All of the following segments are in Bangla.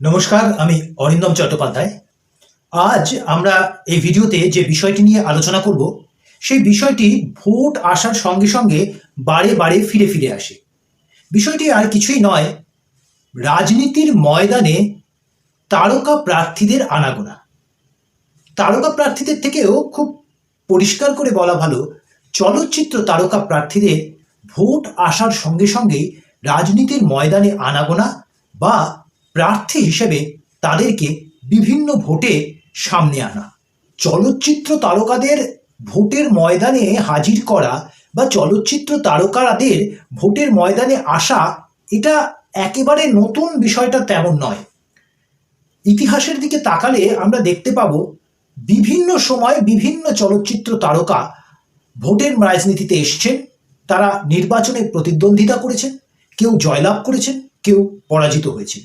নমস্কার, আমি অরিন্দম চট্টোপাধ্যায়। আজ আমরা এই ভিডিওতে যে বিষয়টি নিয়ে আলোচনা করব, সেই বিষয়টি ভোট আসার সঙ্গে সঙ্গে বারে বারে ফিরে ফিরে আসে। বিষয়টি আর কিছুই নয়, রাজনীতির ময়দানে তারকা প্রার্থীদের আনাগোনা। তারকা প্রার্থীদের থেকেও খুব পরিষ্কার করে বলা ভালো, চলচ্চিত্র তারকা প্রার্থীদের ভোট আসার সঙ্গে সঙ্গেই রাজনীতির ময়দানে আনাগোনা বা প্রার্থী হিসেবে তাদেরকে বিভিন্ন ভোটে সামনে আনা। চলচ্চিত্র তারকাদের ভোটের ময়দানে হাজির করা বা চলচ্চিত্র তারকাদের ভোটের ময়দানে আসা, এটা একেবারে নতুন বিষয়টা তেমন নয়। ইতিহাসের দিকে তাকালে আমরা দেখতে পাবো, বিভিন্ন সময় বিভিন্ন চলচ্চিত্র তারকা ভোটের রাজনীতিতে এসছেন। তারা নির্বাচনে প্রতিদ্বন্দ্বিতা করেছেন, কেউ জয়লাভ করেছেন, কেউ পরাজিত হয়েছেন।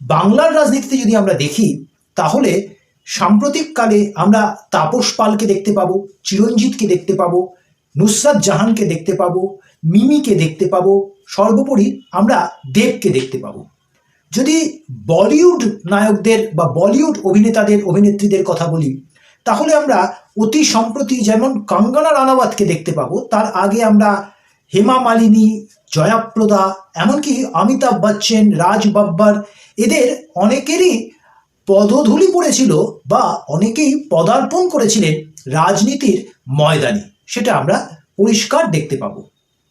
বাংলার রাজনীতিতে যদি আমরা দেখি, তাহলে সাম্প্রতিককালে আমরা তাপস পালকে দেখতে পাবো, চিরঞ্জিতকে দেখতে পাবো, নুসরাত জাহানকে দেখতে পাবো, মিমিকে দেখতে পাবো, সর্বোপরি আমরা দেবকে দেখতে পাবো। যদি বলিউড নায়কদের বা বলিউড অভিনেতাদের, অভিনেত্রীদের কথা বলি, তাহলে আমরা অতি সম্প্রতি যেমন কঙ্গনা রানাওয়াতকে দেখতে পাবো, তার আগে আমরা হেমা মালিনী জয়াপ্রদা এমনকি অমিতাভ বচ্চন, রাজ বাব্বার এদের অনেকেরই পদধূলি পড়েছিল বা অনেকেই পদার্পণ করেছিলেন রাজনীতির ময়দানে। সেটা আমরা পরিষ্কার দেখতে পাবো।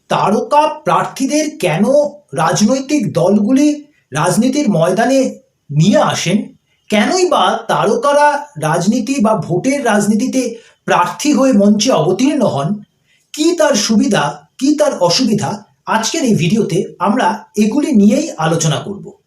তারকা প্রার্থীদের কেন রাজনৈতিক দলগুলি রাজনীতির ময়দানে নিয়ে আসেন? কেনই বা তারকারা রাজনীতি বা ভোটের রাজনীতিতে প্রার্থী হয়ে মঞ্চে অবতীর্ণ হন? কি তার সুবিধা, কি তার অসুবিধা? আজকের এই ভিডিওতে আমরা এগুলি নিয়েই আলোচনা করব।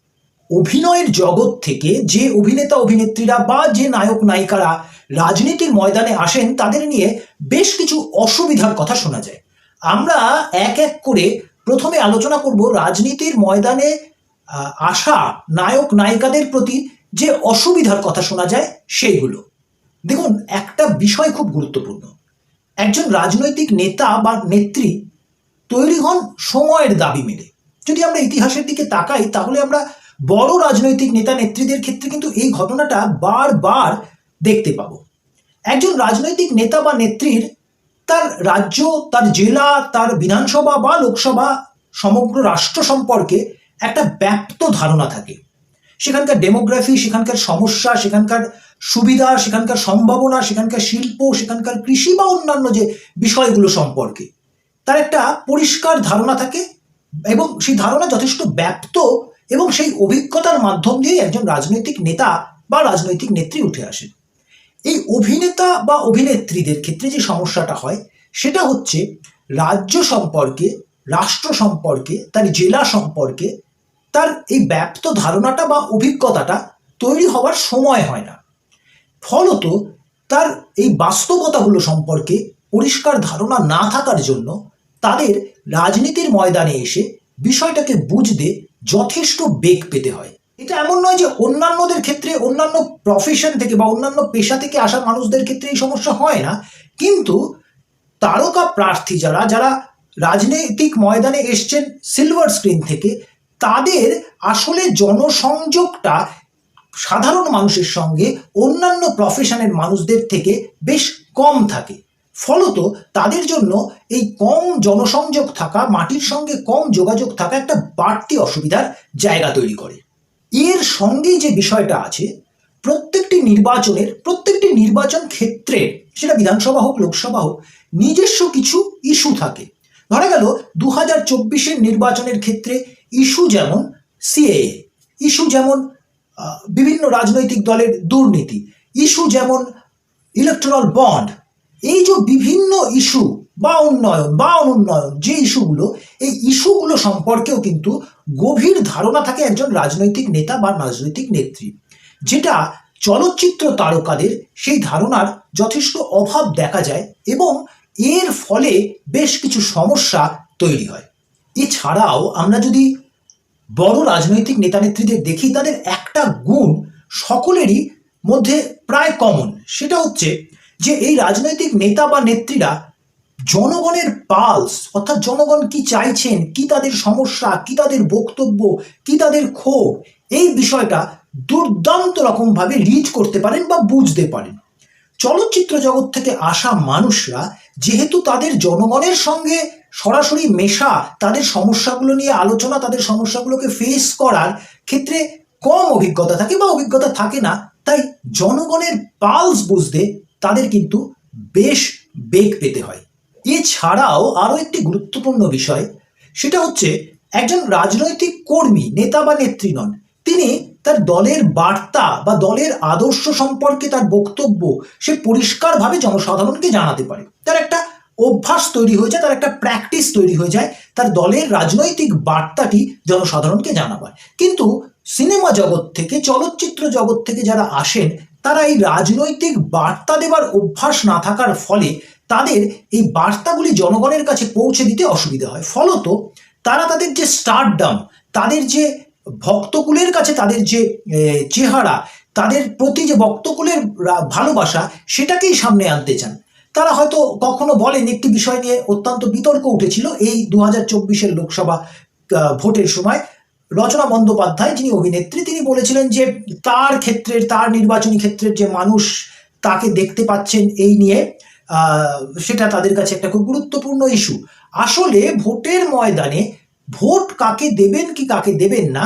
অভিনয়ের জগৎ থেকে যে অভিনেতা অভিনেত্রীরা বা যে নায়ক নায়িকারা রাজনীতির ময়দানে আসেন তাদের নিয়ে বেশ কিছু অসুবিধার কথা শোনা যায়। আমরা এক এক করে প্রথমে আলোচনা করব রাজনীতির ময়দানে আসা নায়ক নায়িকাদের প্রতি যে অসুবিধার কথা শোনা যায় সেইগুলো। দেখুন, একটা বিষয় খুব গুরুত্বপূর্ণ। একজন রাজনৈতিক নেতা বা নেত্রী তৈরি হন সময়ের দাবি মেনে। যদি আমরা ইতিহাসের দিকে তাকাই, তাহলে আমরা বড় রাজনৈতিক নেতা নেত্রীদের ক্ষেত্রে কিন্তু এই ঘটনাটা বারবার দেখতে পাবো। একজন রাজনৈতিক নেতা বা নেত্রীর তার রাজ্য, তার জেলা, তার বিধানসভা বা লোকসভা, সমগ্র রাষ্ট্র সম্পর্কে একটা ব্যাপ্ত ধারণা থাকে। সেখানকার ডেমোগ্রাফি সেখানকার সমস্যা, সেখানকার সুবিধা, সেখানকার সম্ভাবনা, সেখানকার শিল্প, সেখানকার কৃষি বা অন্যান্য যে বিষয়গুলো সম্পর্কে। তার একটা পরিষ্কার ধারণা থাকে এবং সেই ধারণা যথেষ্ট ব্যাপ্ত এবং সেই অভিজ্ঞতার মাধ্যম দিয়ে একজন রাজনৈতিক নেতা বা রাজনৈতিক নেত্রী উঠে আসেন এই অভিনেতা বা অভিনেত্রীদের ক্ষেত্রে যে সমস্যাটা হয়, সেটা হচ্ছে রাজ্য সম্পর্কে, রাষ্ট্র সম্পর্কে, তার জেলা সম্পর্কে তার এই ব্যাপ্ত ধারণাটা বা অভিজ্ঞতাটা তৈরি হওয়ার সময় হয় না। ফলত তার এই বাস্তবতাগুলো সম্পর্কে পরিষ্কার ধারণা না থাকার জন্য তাদের রাজনীতির ময়দানে এসে বিষয়টাকে বুঝতে যথেষ্ট বেগ পেতে হয়। এটা এমন নয় যে অন্যান্যদের ক্ষেত্রে, অন্যান্য প্রফেশন থেকে বা অন্যান্য পেশা থেকে আসা মানুষদের ক্ষেত্রে এই সমস্যা হয় না। কিন্তু তারকা প্রার্থী যারা যারা রাজনৈতিক ময়দানে এসছেন সিলভার স্ক্রিন থেকে, তাদের আসলে জনসংযোগটা সাধারণ মানুষের সঙ্গে অন্যান্য প্রফেশনের মানুষদের থেকে বেশ কম থাকে। ফলত তাদের জন্য এই কম জনসংযোগ থাকা, মাটির সঙ্গে কম যোগাযোগ থাকা একটা বাড়তি অসুবিধার জায়গা তৈরি করে। এর সঙ্গে যে বিষয়টা আছে, প্রত্যেকটি নির্বাচনের, প্রত্যেকটি নির্বাচন ক্ষেত্রে, সেটা বিধানসভা হোক, লোকসভা হোক, নিজস্ব কিছু ইস্যু থাকে। ধরা গেল দু হাজার চব্বিশের নির্বাচনের ক্ষেত্রে ইস্যু যেমন সিএএ, ইস্যু যেমন বিভিন্ন রাজনৈতিক দলের দুর্নীতি, ইস্যু যেমন ইলেকট্রাল বন্ড এই যে বিভিন্ন ইস্যু বা উন্নয়ন, বা অনুন্নয়ন, যে ইস্যুগুলো, এই ইস্যুগুলো সম্পর্কেও কিন্তু গভীর ধারণা থাকে একজন রাজনৈতিক নেতা বা রাজনৈতিক নেত্রী। যেটা চলচ্চিত্র তারকাদের সেই ধারণার যথেষ্ট অভাব দেখা যায় এবং এর ফলে বেশ কিছু সমস্যা তৈরি হয়। এছাড়াও আমরা যদি বড় রাজনৈতিক নেতানেত্রীদের দেখি, তাদের একটা গুণ সকলেরই মধ্যে প্রায় কমন সেটা হচ্ছে যে এই রাজনৈতিক নেতা বা নেত্রীরা জনগণের পালস, অর্থাৎ জনগণ কি চাইছেন, কি তাদের সমস্যা, কি তাদের বক্তব্য, কি তাদের ক্ষোভ, এই বিষয়টা দুর্দান্ত রকমভাবে রিচ করতে পারেন বা বুঝতে পারেন। চলচ্চিত্র জগৎ থেকে আসা মানুষরা যেহেতু তাদের জনগণের সঙ্গে সরাসরি মেশা, তাদের সমস্যাগুলো নিয়ে আলোচনা, তাদের সমস্যাগুলোকে ফেস করার ক্ষেত্রে কম অভিজ্ঞতা থাকে বা অভিজ্ঞতা থাকে না, তাই জনগণের পালস বুঝতে তাদের কিন্তু বেশ বেগ পেতে হয়। এছাড়াও আরও একটি গুরুত্বপূর্ণ বিষয়, সেটা হচ্ছে একজন রাজনৈতিক কর্মী, নেতা বা নেত্রী নন, তিনি তার দলের বার্তা বা দলের আদর্শ সম্পর্কে তার বক্তব্য সে পরিষ্কারভাবে জনসাধারণকে জানাতে পারে। তার একটা অভ্যাস তৈরি হয়ে যায়, তার একটা প্র্যাকটিস তৈরি হয়ে যায়, তার দলের রাজনৈতিক বার্তাটি জনসাধারণকে জানাবার। কিন্তু সিনেমা জগৎ থেকে, চলচ্চিত্র জগৎ থেকে যারা আসেন তারা এই রাজনৈতিক বার্তা দেবার অভ্যাস না থাকার ফলে তাদের এই বার্তাগুলি জনগণের কাছে পৌঁছে দিতে অসুবিধা হয়। ফলত তারা তাদের যে স্টারডাম তাদের যে ভক্তকুলের কাছে তাদের যে চেহারা, তাদের প্রতি যে ভক্তকুলের ভালোবাসা, সেটাকেই সামনে আনতে চান। তারা হয়তো কখনো বলেন, একটি বিষয় নিয়ে অত্যন্ত বিতর্ক উঠেছিল। এই দু হাজার লোকসভা ভোটের সময় রচনা বন্দ্যোপাধ্যায় যিনি অভিনেত্রী, তিনি বলেছিলেন যে তার ক্ষেত্রের, তার নির্বাচনী ক্ষেত্রের যে মানুষ তাকে দেখতে পাচ্ছেন এই নিয়ে সেটা তাদের কাছে একটা খুব গুরুত্বপূর্ণ ইস্যু আসলে ভোটের ময়দানে ভোট কাকে দেবেন কি কাকে দেবেন না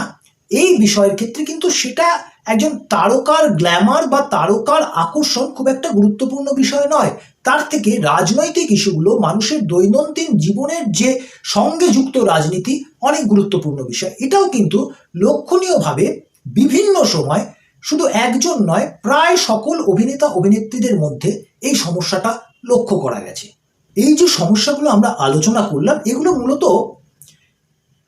এই বিষয়ের ক্ষেত্রে কিন্তু সেটা একজন তারকার গ্ল্যামার বা তারকার আকর্ষণ খুব একটা গুরুত্বপূর্ণ বিষয় নয়। তার থেকে রাজনৈতিক ইস্যুগুলো মানুষের দৈনন্দিন জীবনের যে সঙ্গে যুক্ত রাজনীতি অনেক গুরুত্বপূর্ণ বিষয়। এটাও কিন্তু লক্ষণীয়ভাবে বিভিন্ন সময় শুধু একজন নয়, প্রায় সকল অভিনেতা, অভিনেত্রীদের মধ্যে এই সমস্যাটা লক্ষ্য করা গেছে। এই যে সমস্যাগুলো আমরা আলোচনা করলাম, এগুলো মূলত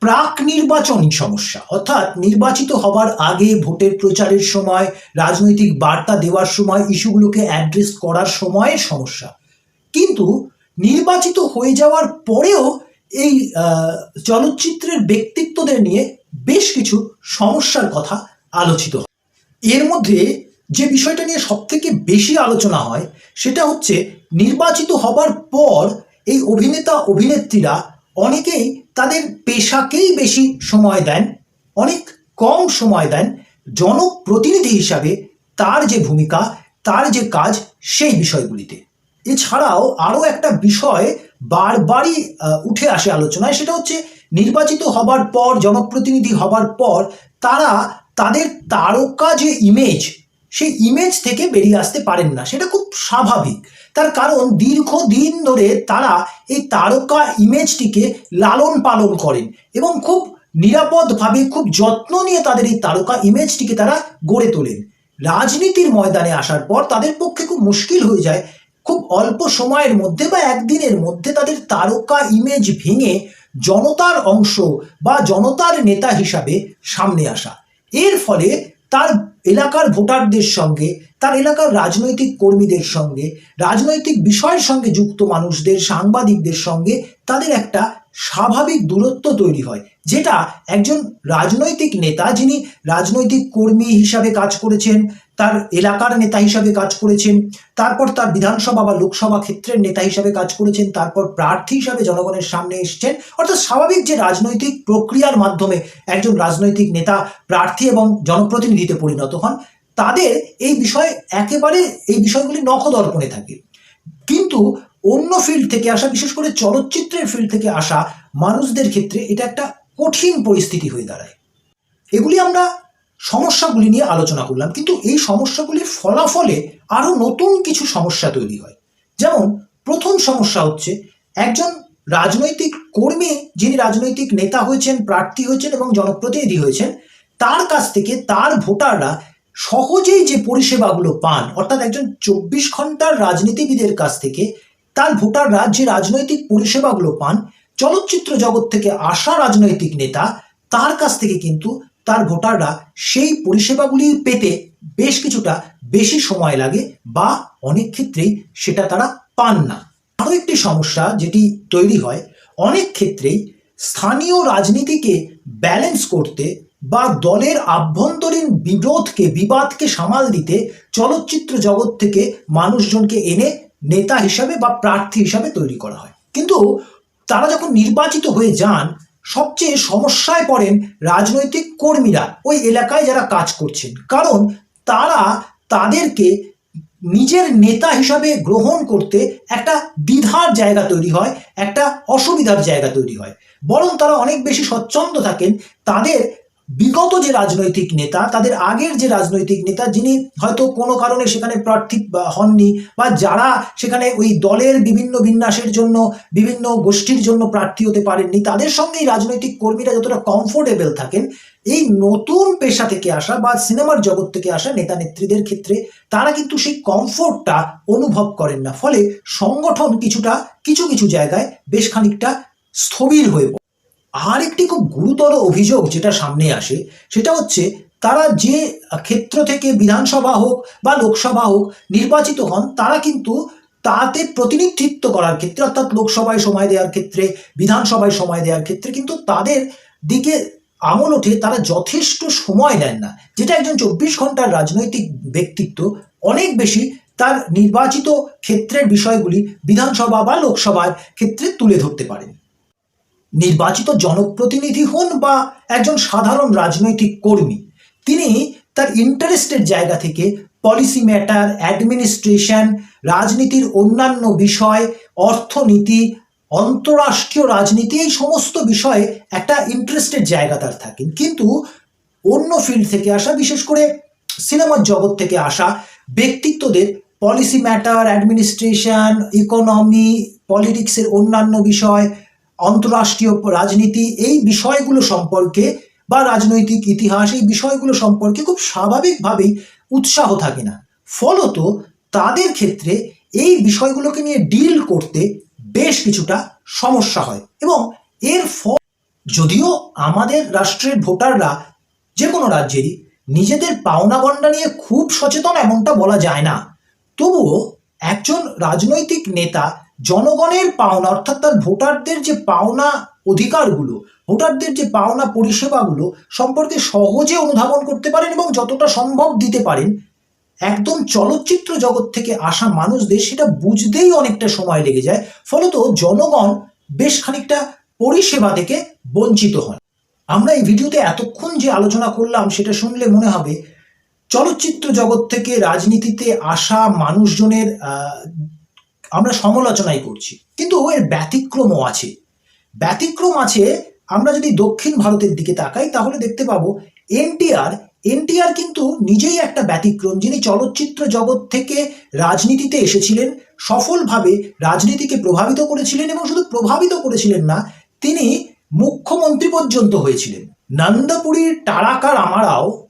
প্রাক নির্বাচনী সমস্যা, অর্থাৎ নির্বাচিত হবার আগে ভোটের প্রচারের সময়, রাজনৈতিক বার্তা দেওয়ার সময়, ইস্যুগুলোকে অ্যাড্রেস করার সময়ের সমস্যা। কিন্তু নির্বাচিত হয়ে যাওয়ার পরেও এই চলচ্চিত্রের ব্যক্তিত্বদের নিয়ে বেশ কিছু সমস্যার কথা আলোচিত এর মধ্যে যে বিষয়টা নিয়ে সব থেকে বেশি আলোচনা হয়, সেটা হচ্ছে নির্বাচিত হবার পর এই অভিনেতা অভিনেত্রীরা অনেকেই তাদের পেশাকেই বেশি সময় দেন, অনেক কম সময় দেন জনপ্রতিনিধি হিসাবে তার যে ভূমিকা, তার যে কাজ সেই বিষয়গুলিতে। এছাড়াও আরও একটা বিষয় বারবারই উঠে আসে আলোচনায়, সেটা হচ্ছে নির্বাচিত হবার পর, জনপ্রতিনিধি হবার পর তারা তাদের তারকা যে ইমেজ সেই ইমেজ থেকে বেরিয়ে আসতে পারেন না। সেটা খুব স্বাভাবিক। তার কারণ দীর্ঘদিন ধরে তারা এই তারকা ইমেজটিকে লালন পালন করেন এবং খুব নিরাপদভাবে, খুব যত্ন নিয়ে তাদের এই তারকা ইমেজটিকে তারা গড়ে তোলেন। রাজনীতির ময়দানে আসার পর তাদের পক্ষে খুব মুশকিল হয়ে যায়। খুব অল্প সময়ের মধ্যে বা একদিনের মধ্যে তাদের তারকা ইমেজ ভেঙে জনতার অংশ বা জনতার নেতা হিসাবে সামনে আসা। এর ফলে তার এলাকার ভোটারদের সঙ্গে তার এলাকার রাজনৈতিক কর্মীদের সঙ্গে, রাজনৈতিক বিষয়ের সঙ্গে যুক্ত মানুষদের, সাংবাদিকদের সঙ্গে তাদের একটা স্বাভাবিক দূরত্ব তৈরি হয়, যেটা একজন রাজনৈতিক নেতা যিনি রাজনৈতিক কর্মী হিসাবে কাজ করেছেন, তার এলাকার নেতা হিসাবে কাজ করেছেন, তারপর তার বিধানসভা বা লোকসভা ক্ষেত্রের নেতা হিসাবে কাজ করেছেন, তারপর প্রার্থী হিসাবে জনগণের সামনে এসেছেন, অর্থাৎ স্বাভাবিক যে রাজনৈতিক প্রক্রিয়ার মাধ্যমে একজন রাজনৈতিক নেতা প্রার্থী এবং জনপ্রতিনিধিতে পরিণত হন তাদের এই বিষয়ে একেবারে এই বিষয়গুলি নখদর্পণে থাকে। কিন্তু অন্য ফিল্ড থেকে আসা, বিশেষ করে চলচ্চিত্রের ফিল্ড থেকে আসা মানুষদের ক্ষেত্রে এটা একটা কঠিন পরিস্থিতি হয়ে দাঁড়ায়। এগুলি আমরা সমস্যাগুলি নিয়ে আলোচনা করলাম, কিন্তু এই সমস্যাগুলির ফলাফলে আরও নতুন কিছু সমস্যা তৈরি হয়। যেমন, প্রথম সমস্যা হচ্ছে একজন রাজনৈতিক কর্মী যিনি রাজনৈতিক নেতা হয়েছেন, প্রার্থী হয়েছেন এবং জনপ্রতিনিধি হয়েছেন, তার কাছ থেকে তার ভোটাররা সহজেই যে পরিষেবাগুলো পান, অর্থাৎ একজন চব্বিশ ঘণ্টার রাজনীতিবিদের কাছ থেকে তার ভোটাররা যে রাজনৈতিক পরিষেবাগুলো পান, চলচ্চিত্র জগৎ থেকে আসা রাজনৈতিক নেতা, তার কাছ থেকে কিন্তু তার ভোটাররা সেই পরিষেবাগুলি পেতে বেশ কিছুটা বেশি সময় লাগে বা অনেক ক্ষেত্রেই সেটা তারা পান না। আরও একটি সমস্যা যেটি তৈরি হয়, অনেক ক্ষেত্রেই স্থানীয় রাজনীতিকে ব্যালেন্স করতে বা দলের আভ্যন্তরীণ বিরোধকে, বিবাদকে সামাল দিতে চলচ্চিত্র জগৎ থেকে মানুষজনকে এনে নেতা হিসাবে বা প্রার্থী হিসাবে তৈরি করা হয়। কিন্তু তারা যখন নির্বাচিত হয়ে যান, সবচেয়ে সমস্যায় পড়েন রাজনৈতিক কর্মীরা ওই এলাকায় যারা কাজ করছেন। কারণ তারা তাদেরকে নিজের নেতা হিসাবে গ্রহণ করতে একটা দ্বিধার জায়গা তৈরি হয়, একটা অসুবিধার জায়গা তৈরি হয়। বরং তারা অনেক বেশি স্বচ্ছন্দ থাকেন, তাদের বিগত যে রাজনৈতিক নেতা, তাদের আগের যে রাজনৈতিক নেতা, যিনি হয়তো কোনো কারণে সেখানে প্রার্থী হননি, বা যারা সেখানে ওই দলের বিভিন্ন বিন্যাসের জন্য, বিভিন্ন গোষ্ঠীর জন্য প্রার্থী হতে পারেননি, তাদের সঙ্গে এই রাজনৈতিক কর্মীরা যতটা কমফোর্টেবল থাকেন, এই নতুন পেশা থেকে আসা বা সিনেমার জগৎ থেকে আসা নেতা নেত্রীদের ক্ষেত্রে, তারা কিন্তু সেই কমফোর্টটা অনুভব করেন না। ফলে সংগঠন কিছুটা, কিছু কিছু জায়গায় বেশ খানিকটা স্থবির হয়ে আর একটি খুব গুরুতর অভিযোগ যেটা সামনে আসে, সেটা হচ্ছে তারা যে ক্ষেত্র থেকে বিধানসভা হোক বা লোকসভা হোক নির্বাচিত হন, তারা কিন্তু তাতে প্রতিনিধিত্ব করার ক্ষেত্রে, অর্থাৎ লোকসভায় সময় দেওয়ার ক্ষেত্রে, বিধানসভায় সময় দেওয়ার ক্ষেত্রে কিন্তু তাদের দিকে আমল ওঠে, তারা যথেষ্ট সময় দেন না। যেটা একজন চব্বিশ ঘণ্টার রাজনৈতিক ব্যক্তিত্ব, অনেক বেশি তার নির্বাচিত ক্ষেত্রের বিষয়গুলি বিধানসভা বা লোকসভার ক্ষেত্রে তুলে ধরতে পারেন। নির্বাচিত জনপ্রতিনিধি হন বা একজন সাধারণ রাজনৈতিক কর্মী, তিনি তার ইন্টারেস্টের জায়গা থেকে পলিসি ম্যাটার, অ্যাডমিনিস্ট্রেশন, রাজনীতির অন্যান্য বিষয়, অর্থনীতি, অন্তরাষ্ট্রীয় রাজনীতি, এই সমস্ত বিষয়ে একটা ইন্টারেস্টের জায়গা তার থাকেন। কিন্তু অন্য ফিল্ড থেকে আসা, বিশেষ করে সিনেমার জগৎ থেকে আসা ব্যক্তিত্বদের পলিসি ম্যাটার, অ্যাডমিনিস্ট্রেশন, ইকোনমি, পলিটিক্সের অন্যান্য বিষয় অন্তরাষ্ট্রীয় রাজনীতি এই বিষয়গুলো সম্পর্কে বা রাজনৈতিক ইতিহাস এই বিষয়গুলো সম্পর্কে খুব স্বাভাবিকভাবেই উৎসাহ থাকে না। ফলত তাদের ক্ষেত্রে এই বিষয়গুলোকে নিয়ে ডিল করতে বেশ কিছুটা সমস্যা হয় এবং এর ফল যদিও আমাদের রাষ্ট্রের ভোটাররা যে কোনো রাজ্যেরই নিজেদের পাওনা গণ্ডা নিয়ে খুব সচেতন এমনটা বলা যায় না। তবুও একজন রাজনৈতিক নেতা জনগণের পাওনা, অর্থাৎ তার ভোটারদের যে পাওনা অধিকারগুলো, ভোটারদের যে পাওনা পরিষেবাগুলো সম্পর্কে সহজে অনুধাবন করতে পারেন এবং যতটা সম্ভব দিতে পারেন। একদম চলচ্চিত্র জগৎ থেকে আসা মানুষদের সেটা বুঝতেই অনেকটা সময় লেগে যায়। ফলত জনগণ বেশ খানিকটা পরিষেবা থেকে বঞ্চিত হয় আমরা এই ভিডিওতে এতক্ষণ যে আলোচনা করলাম সেটা শুনলে মনে হবে, চলচ্চিত্র জগৎ থেকে রাজনীতিতে আসা মানুষজনের আমরা সমালোচনাই করছি। কিন্তু এর ব্যতিক্রমও আছে। ব্যতিক্রম আছে, আমরা যদি দক্ষিণ ভারতের দিকে তাকাই, তাহলে দেখতে পাবো এনটিআর এনটিআর কিন্তু নিজেই একটা ব্যতিক্রম। যিনি চলচ্চিত্র জগৎ থেকে রাজনীতিতে এসেছিলেন, সফলভাবে রাজনীতিকে প্রভাবিত করেছিলেন এবং শুধু প্রভাবিত করেছিলেন না, তিনি মুখ্যমন্ত্রী পর্যন্ত হয়েছিলেন। নন্দপুরীর টারাকা রামারাও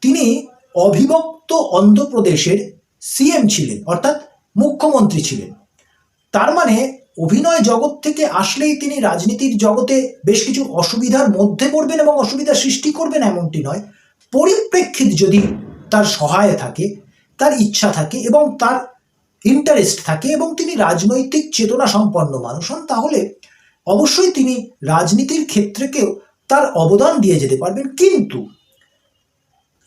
তিনি অবিভক্ত অন্ধ্রপ্রদেশের সিএম ছিলেন, অর্থাৎ মুখ্যমন্ত্রী ছিলেন। তার মানে অভিনয় জগৎ থেকে আসলেই তিনি রাজনীতির জগতে বেশ কিছু অসুবিধার মধ্যে পড়বেন এবং অসুবিধা সৃষ্টি করবেন এমনটি নয়। পরিপ্রেক্ষিত যদি তার সহায় থাকে, তার ইচ্ছা থাকে এবং তার ইন্টারেস্ট থাকে এবং তিনি রাজনৈতিক চেতনা সম্পন্ন মানুষ হন, তাহলে অবশ্যই তিনি রাজনীতির ক্ষেত্রেকেও তার অবদান দিয়ে যেতে পারবেন। কিন্তু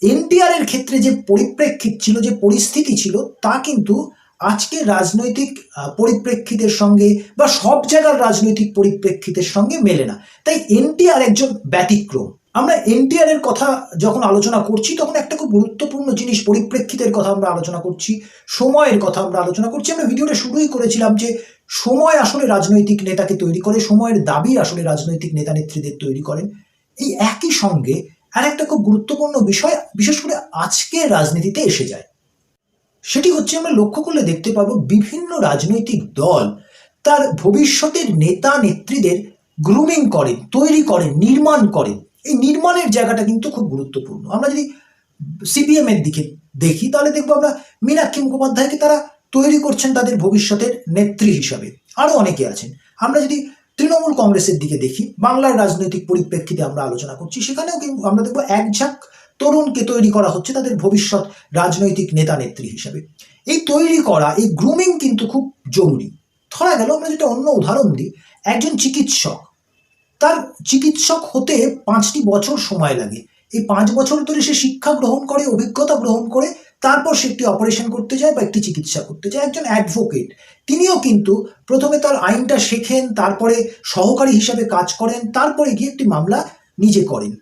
এনটিআর এর ক্ষেত্রে যে পরিপ্রেক্ষিত ছিল, যে পরিস্থিতি ছিল, তা কিন্তু আজকের রাজনৈতিক পরিপ্রেক্ষিতের সঙ্গে বা সব জায়গার রাজনৈতিক পরিপ্রেক্ষিতের সঙ্গে মেলে না। তাই এনটিআর একজন ব্যতিক্রম। আমরা এনটিআর এর কথা যখন আলোচনা করছি, তখন একটা খুব গুরুত্বপূর্ণ জিনিস, পরিপ্রেক্ষিতের কথা আমরা আলোচনা করছি, সময়ের কথা আমরা আলোচনা করছি। আমরা ভিডিওটা শুরুই করেছিলাম যে সময় আসলে রাজনৈতিক নেতাকে তৈরি করে, সময়ের দাবি আসলে রাজনৈতিক নেতা নেত্রীদের তৈরি করেন। এই একই সঙ্গে আর একটা খুব গুরুত্বপূর্ণ বিষয়, বিশেষ করে আজকের রাজনীতিতে এসে যায়। সেটি হচ্ছে আমরা লক্ষ্য করলে দেখতে পাবো বিভিন্ন রাজনৈতিক দল তার ভবিষ্যতের নেতা নেত্রীদের গ্রুমিং করেন, তৈরি করেন, নির্মাণ করেন। এই নির্মাণের জায়গাটা কিন্তু খুব গুরুত্বপূর্ণ। আমরা যদি সিপিএম এর দিকে দেখি, তাহলে দেখব আমরা মীনাক্ষী মুখোপাধ্যায়কে তারা তৈরি করছেন তাদের ভবিষ্যতের নেত্রী হিসাবে। আরও অনেকে আছেন। আমরা যদি তৃণমূল কংগ্রেসের দিকে দেখি, বাংলার রাজনৈতিক পরিপ্রেক্ষিতে আমরা আলোচনা করছি, সেখানেও কিন্তু আমরা দেখব এক ঝাঁক তরুণকে তৈরি করা হচ্ছে তাদের ভবিষ্যৎ রাজনৈতিক নেতা নেত্রী হিসাবে। এই তৈরি করা, এই গ্রুমিং কিন্তু খুব জরুরি। ধরা গেল, আমরা যেটা অন্য উদাহরণ দিই, একজন চিকিৎসক, তার চিকিৎসক হতে পাঁচটি বছর সময় লাগে। এই পাঁচ বছর ধরে সে শিক্ষা গ্রহণ করে, অভিজ্ঞতা গ্রহণ করে, তারপর সে একটি অপারেশন করতে যায় বা একটি চিকিৎসা করতে যায়, একজন অ্যাডভোকেট তিনিও কিন্তু প্রথমে তার আইনটা শেখেন, তারপরে সহকারী হিসাবে কাজ করেন, তারপরে গিয়ে একটি মামলা নিজে করেন।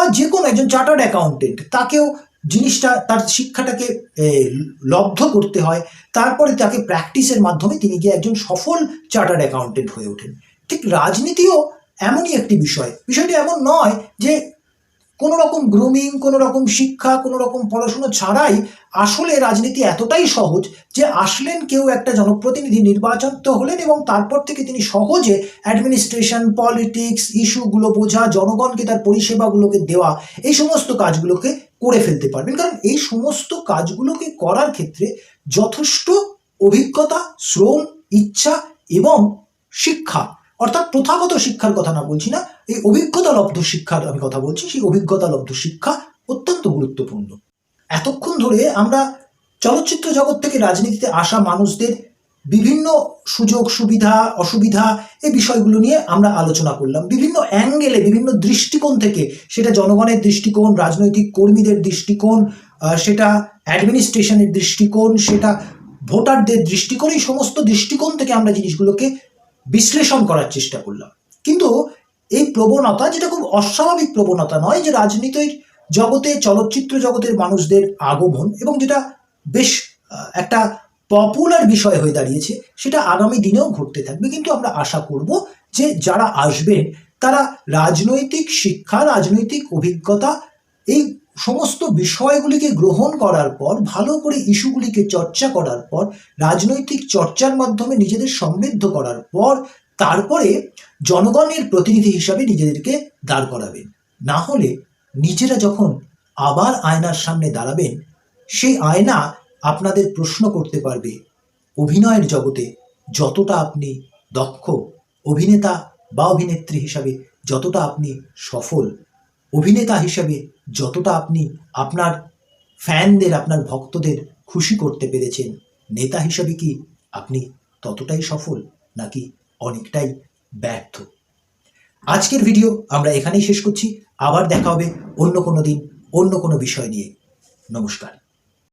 বা যে কোনো একজন চার্টার্ড অ্যাকাউন্টেন্ট তাকেও জিনিসটা, তার শিক্ষাটাকে লব্ধ করতে হয়। তারপরে তাকে প্র্যাকটিসের মাধ্যমে তিনি গিয়ে একজন সফল চার্টার্ড অ্যাকাউন্টেন্ট হয়ে ওঠেন। ঠিক রাজনীতিও এমনই একটি বিষয়। বিষয়টি এমন নয় যে কোনো রকম গ্রুমিং কোনো রকম শিক্ষা, কোনো রকম পড়াশুনো ছাড়াই আসলে রাজনীতি এতটাই সহজ যে আসলেন কেউ একটা জনপ্রতিনিধি নির্বাচন তো হলেন এবং তারপর থেকে তিনি সহজে অ্যাডমিনিস্ট্রেশন পলিটিক্স ইস্যুগুলো বোঝা, জনগণকে তার পরিষেবাগুলোকে দেওয়া, এই সমস্ত কাজগুলোকে করে ফেলতে পারবেন। কারণ এই সমস্ত কাজগুলোকে করার ক্ষেত্রে যথেষ্ট অভিজ্ঞতা, শ্রম, ইচ্ছা এবং শিক্ষা। অর্থাৎ প্রথাগত শিক্ষার কথা না বলছি না, এই অভিজ্ঞতা লব্ধ শিক্ষার আমি কথা বলছি, সেই অভিজ্ঞতা লব্ধ শিক্ষা অত্যন্ত গুরুত্বপূর্ণ। এতক্ষণ ধরে আমরা চলচ্চিত্র জগৎ থেকে রাজনীতিতে আসা মানুষদের বিভিন্ন সুযোগ, সুবিধা, অসুবিধা এই বিষয়গুলো নিয়ে আমরা আলোচনা করলাম। বিভিন্ন অ্যাঙ্গেলে, বিভিন্ন দৃষ্টিকোণ থেকে সেটা জনগণের দৃষ্টিকোণ, রাজনৈতিক কর্মীদের দৃষ্টিকোণ সেটা অ্যাডমিনিস্ট্রেশনের দৃষ্টিকোণ, সেটা ভোটারদের দৃষ্টিকোণ, এই সমস্ত দৃষ্টিকোণ থেকে আমরা জিনিসগুলোকে বিশ্লেষণ করার চেষ্টা করলাম। কিন্তু এই প্রবণতা যেটা খুব অস্বাভাবিক প্রবণতা নয় যে রাজনীতির জগতে, চলচ্চিত্র জগতের মানুষদের আগমন এবং যেটা বেশ একটা পপুলার বিষয় হয়ে দাঁড়িয়েছে, সেটা আগামী দিনেও ঘটতে থাকবে। কিন্তু আমরা আশা করব যে যারা আসবেন, তারা রাজনৈতিক শিক্ষা, রাজনৈতিক অভিজ্ঞতা, এই সমস্ত বিষয়গুলিকে গ্রহণ করার পর, ভালো করে ইস্যুগুলিকে চর্চা করার পর, রাজনৈতিক চর্চার মাধ্যমে নিজেদের সমৃদ্ধ করার পর, তারপরে জনগণের প্রতিনিধি হিসাবে নিজেদেরকে দাঁড় করাবেন। না হলে নিজেরা যখন আবার আয়নার সামনে দাঁড়াবেন, সেই আয়না আপনাদের প্রশ্ন করতে পারবে, অভিনয়ের জগতে যতটা আপনি দক্ষ অভিনেতা বা অভিনেত্রী হিসাবে যতটা আপনি সফল অভিনেতা হিসেবে যতটা আপনি আপনার ফ্যানদের, আপনার ভক্তদের খুশি করতে পেরেছেন, নেতা হিসেবে কি আপনি ততটাই সফল নাকি অনেকটাই ব্যর্থ? আজকের ভিডিও আমরা এখানেই শেষ করছি। আবার দেখা হবে অন্য কোনো দিন, অন্য কোনো বিষয় নিয়ে। নমস্কার।